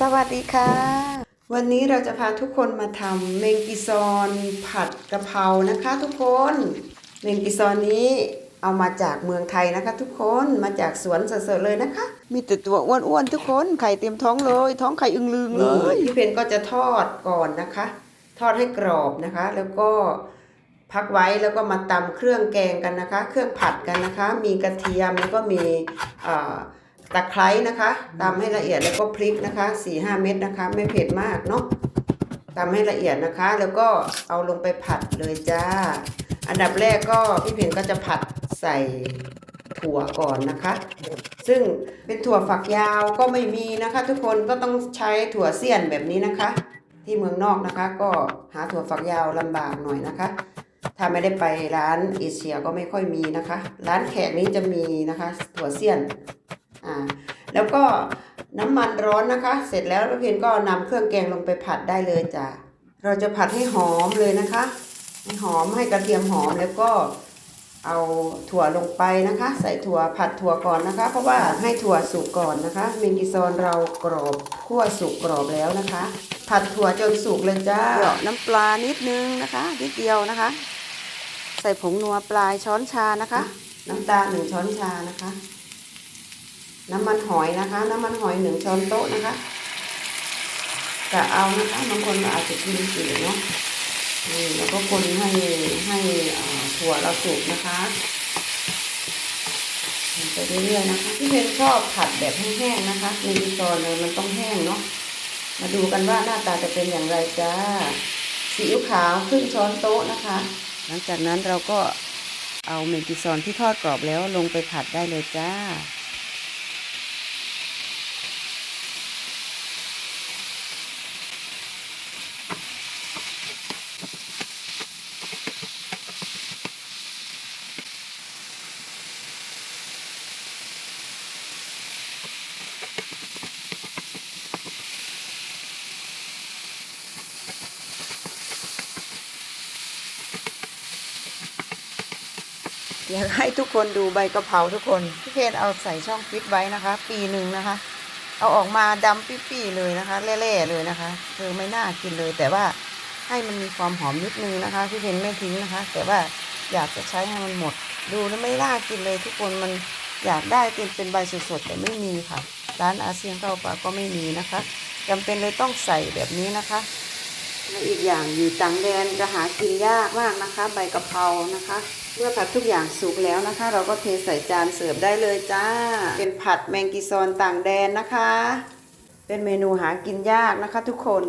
สวัสดีค่ะ วันนี้เราจะพาทุกคนมาทำเมงกิซอนผัดกะเพรานะคะ ทุกคน เมงกิซอนนี้เอามาจากเมืองไทยนะคะ ทุกคนมาจากสวนสดๆเลยนะคะ มีแต่ตัวอ้วนๆทุกคนไข่เต็มท้องเลย ท้องไข่อึงลึงเลยพี่เพนก็จะทอดก่อนนะคะ ทอดให้กรอบนะคะ แล้วก็พักไว้แล้วก็มาตำเครื่องแกงกันนะคะ เครื่องผัดกันนะคะ มีกระเทียมแล้วก็มีเอ่อ ตะไคร้นะคะตำให้ละเอียดแล้วก็พริกนะคะ4-5หเม็ดนะคะ ไม่เผ็ดมากเนาะตำให้ละเอียดนะคะ แล้วก็เอาลงไปผัดเลยจ้า อันดับแรกก็พี่เพนก็จะผัดใส่ถั่วก่อนนะคะ ซึ่งเป็นถั่วฝักยาวก็ไม่มีนะคะ ทุกคนก็ต้องใช้ถั่วเสี้ยนแบบนี้นะคะ ที่เมืองนอกนะคะ ก็หาถั่วฝักยาวลำบากหน่อยนะคะถ้าไม่ได้ไปร้านเอเชียก็ไม่ค่อยมีนะคะ ร้านแขกนี้จะมีนะคะ ถั่วเสี้ยน แล้วก็น้ำมันร้อนนะคะ เสร็จแล้วพี่เพนก็นำเครื่องแกงลงไปผัดได้เลยจ้ะเราจะผัดให้หอมเลยนะคะ ให้หอมให้กระเทียมหอมแล้วก็เอาถั่วลงไปนะคะ ใส่ถั่วผัดถั่วก่อนนะคะ เพราะว่าให้ถั่วสุกก่อนนะคะ เมงกิซอนเรากรอบคั่วสุกกรอบแล้วนะคะ ผัดถั่วจนสุกเลยจ้าเหยาะน้ำปลานิดนึงนะคะนิดเดียวนะคะ ใส่ผงนัวปลายช้อนชานะคะ น้ำตาลหนึ่งช้อนชานะคะ น้ำมันหอยนะคะ น้ำมันหอยหนึ่งช้อนโต๊ะนะคะ จะเอานะคะบางคนอาจจะกินจืดเนาะนี่แล้วก็คนให้ให้ถั่วเราสุกนะคะไปเรื่อยๆนะคะพี่เพนชอบผัดแบบแห้งๆนะคะในดิซอนเลยมันต้องแห้งเนาะมาดูกันว่าหน้าตาจะเป็นอย่างไรจ้าซีอิ๊วขาวครึ่งช้อนโต๊ะนะคะ หลังจากนั้นเราก็เอาเมนกิซอนที่ทอดกรอบแล้วลงไปผัดได้เลยจ้า อยากให้ทุกคนดูใบกระเพราทุกคนพี่เพนเอาใส่ช่องฟิตไว้นะคะ ปีหนึ่งนะคะ เอาออกมาดำปี้ๆเลยนะคะเล่ๆเลยนะคะคือไม่น่ากินเลย แต่ว่าให้มันมีความหอมนิดนึงนะคะพี่เพนไม่ทิ้งนะคะ แต่ว่าอยากจะใช้ให้มันหมด ดูแล้วไม่น่ากินเลย ทุกคนมันอยากได้เป็นเป็นใบสดๆแต่ไม่มีค่ะ ร้านอาเซียนเข้าปลาก็ไม่มีนะคะจำเป็นเลยต้องใส่แบบนี้นะคะ อีกอย่างอยู่ต่างแดนจะหากินยากมากนะคะ ใบกะเพรานะคะ เมื่อผัดทุกอย่างสุกแล้วนะคะ เราก็เทใส่จานเสิร์ฟได้เลยจ้า เป็นผัดแมงกีซอนต่างแดนนะคะ เป็นเมนูหากินยากนะคะทุกคน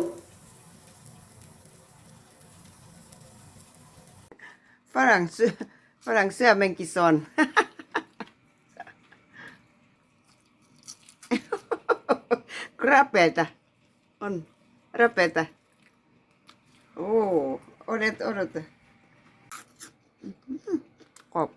ฝรั่งเสื้อฝรั่งเสื้อแมงกีซอน Grapeta. On. Rapeta. Oh, olet, odota. กรอ บ